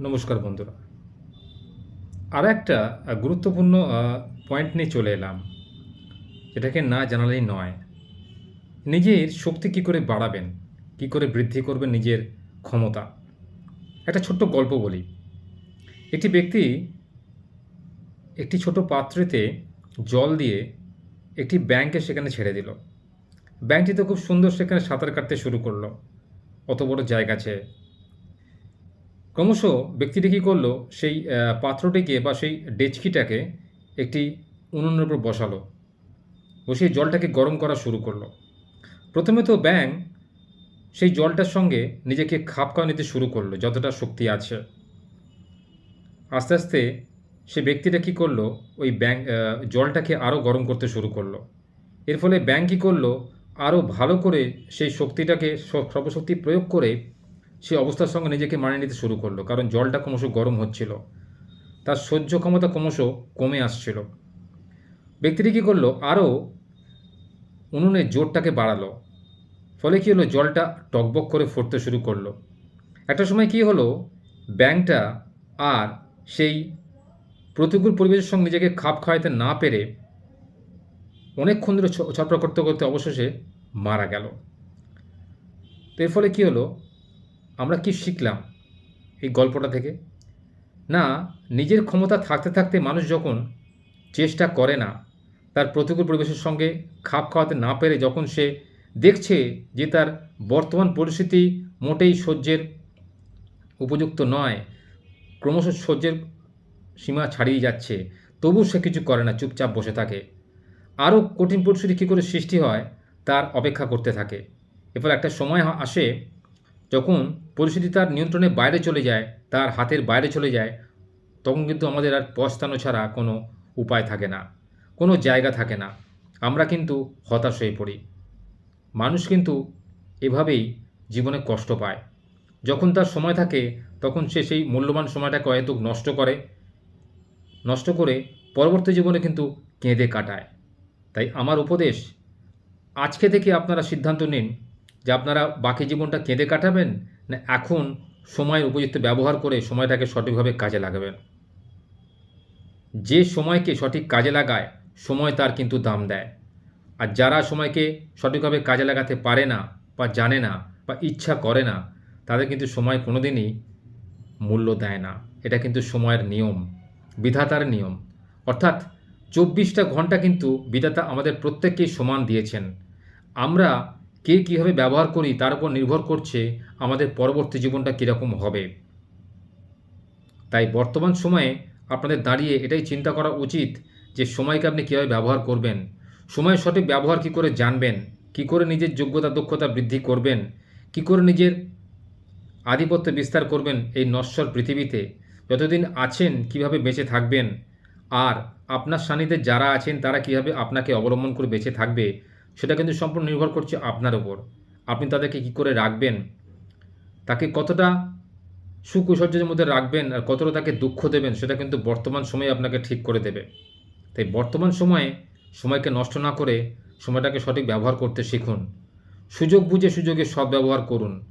নমস্কার বন্ধুরা। আর একটা গুরুত্বপূর্ণ পয়েন্ট নিয়ে চলে এলাম, যেটাকে না জানালেই নয়। নিজের শক্তি কী করে বাড়াবেন, কী করে বৃদ্ধি করবেন নিজের ক্ষমতা? একটা ছোট্ট গল্প বলি। একটি ব্যক্তি একটি ছোট পাত্রেতে জল দিয়ে একটি ব্যাংকে সেখানে ছেড়ে দিল। ব্যাংকটি তো খুব সুন্দর সেখানে সাঁতার কাটতে শুরু করল। অত বড় জায়গা আছে ক্রমশ ব্যক্তিটি কী করল? সেই পাত্রটিকে বা সেই ডেচকিটাকে একটি উনুনের উপর বসালো। বসিয়ে জলটাকে গরম করা শুরু করল। প্রথমে তো ব্যাং সেই জলটার সঙ্গে নিজেকে খাপ খাওয়া নিতে শুরু করল, যতটা শক্তি আছে। আস্তে আস্তে সে ব্যক্তিটা কী করল? ওই ব্যাং জলটাকে আরও গরম করতে শুরু করল। এর ফলে ব্যাং কী করল? আরও ভালো করে সেই শক্তিটাকে সর্বশক্তি প্রয়োগ করে সেই অবস্থার সঙ্গে নিজেকে মানিয়ে নিতে শুরু করল, কারণ জলটা ক্রমশ গরম হচ্ছিল। তার সহ্য ক্ষমতা ক্রমশ কমে আসছিল। ব্যক্তিটি কী করল? আরও উনুনের জোরটাকে বাড়ালো। ফলে কী হলো? জলটা টকবক করে ফুটতে শুরু করল। একটা সময় কী হলো? ব্যাংকটা আর সেই প্রতিকূল পরিবেশের সঙ্গে নিজেকে খাপ খাওয়াইতে না পেরে অনেকক্ষণ ধরে ছ- ছটফট করতে করতে অবশেষে মারা গেল। তো এর ফলে কী হলো? আমরা কি শিখলাম এই গল্পটা থেকে? না, নিজের ক্ষমতা থাকতে থাকতে মানুষ যখন চেষ্টা করে না, তার প্রতিকূল পরিবেশের সঙ্গে খাপ খাওয়াতে না পেরে যখন সে দেখছে যে তার বর্তমান পরিস্থিতি মোটেই সহ্যের উপযুক্ত নয়, ক্রমশ সহ্যের সীমা ছাড়িয়ে যাচ্ছে তবু সে কিছু করে না, চুপচাপ বসে থাকে। আরও কঠিন পরিস্থিতি কী করে সৃষ্টি হয়, তার অপেক্ষা করতে থাকে। এরপর একটা সময় আসে যখন পরিস্থিতি তার নিয়ন্ত্রণে বাইরে চলে যায়, তার হাতের বাইরে চলে যায়, তখন কিন্তু আমাদের আর পস্তানো ছাড়া কোনো উপায় থাকে না, কোনো জায়গা থাকে না। আমরা কিন্তু হতাশ হয়ে পড়ি। মানুষ কিন্তু এভাবেই জীবনে কষ্ট পায়। যখন তার সময় থাকে, তখন সে সেই মূল্যবান সময়টাকে হয়তো নষ্ট করে নষ্ট করে পরবর্তী জীবনে কিন্তু কেঁদে কাটায়। তাই আমার উপদেশ, আজকে থেকে আপনারা সিদ্ধান্ত নিন যে আপনারা বাকি জীবনটা কেঁদে কাটাবেন, না এখন সময়ের উপযুক্ত ব্যবহার করে সময়টাকে সঠিকভাবে কাজে লাগাবেন? যে সময়কে সঠিক কাজে লাগায়, সময় তার কিন্তু দাম দেয়। আর যারা সময়কে সঠিকভাবে কাজে লাগাতে পারে না, বা জানে না, বা ইচ্ছা করে না, তাদের কিন্তু সময় কোনোদিনই মূল্য দেয় না। এটা কিন্তু সময়ের নিয়ম, বিধাতার নিয়ম। অর্থাৎ চব্বিশটা ঘণ্টা কিন্তু বিধাতা আমাদের প্রত্যেককেই সমান দিয়েছেন। আমরা কে কীভাবে ব্যবহার করি তার উপর নির্ভর করছে আমাদের পরবর্তী জীবনটা কীরকম হবে। তাই বর্তমান সময়ে আপনাদের দাঁড়িয়ে এটাই চিন্তা করা উচিত যে সময়কে আপনি কীভাবে ব্যবহার করবেন সময় সঠিক ব্যবহার কী করে জানবেন, কী করে নিজের যোগ্যতা, দক্ষতা বৃদ্ধি করবেন, কী করে নিজের আধিপত্য বিস্তার করবেন এই নশ্বর পৃথিবীতে, যতদিন আছেন কীভাবে বেঁচে থাকবেন, আর আপনার সান্নিধ্যে যারা আছেন তারা কীভাবে আপনাকে অবলম্বন করে বেঁচে থাকবে সেটা কিন্তু সম্পূর্ণ নির্ভর করছে আপনার ওপর আপনি তাদেরকে কী করে রাখবেন? তাকে কতটা সুখ মধ্যে রাখবেন আর কতটা তাকে দুঃখ দেবেন, সেটা কিন্তু বর্তমান সময়ে আপনাকে ঠিক করে দেবে। তাই বর্তমান সময়ে সময়কে নষ্ট না করে সময়টাকে সঠিক ব্যবহার করতে শিখুন। সুযোগ বুঝে সুযোগের সদ্ব্যবহার করুন।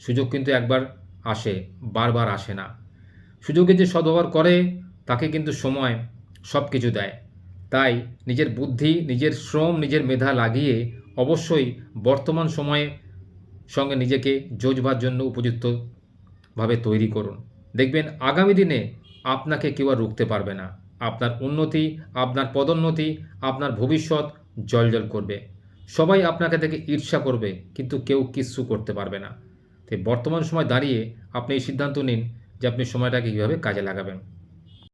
সুযোগ কিন্তু একবার আসে, বারবার আসে না। সুযোগে যে সদ্ব্যবহার করে, তাকে কিন্তু সময় সব কিছু দেয়। তাই নিজের বুদ্ধি, নিজের শ্রম, নিজের মেধা লাগিয়ে অবশ্যই বর্তমান সময়ে সঙ্গে নিজেকে যোজবার জন্য উপযুক্তভাবে তৈরি করুন। দেখবেন আগামী দিনে আপনাকে কেউ আর রুখতে পারবে না। আপনার উন্নতি, আপনার পদোন্নতি, আপনার ভবিষ্যৎ জলজল করবে। সবাই আপনাকে থেকে ঈর্ষা করবে, কিন্তু কেউ কিচ্ছু করতে পারবে না। তাই বর্তমান সময় দাঁড়িয়ে আপনি এই সিদ্ধান্ত নিন যে আপনি সময়টাকে কীভাবে কাজে লাগাবেন।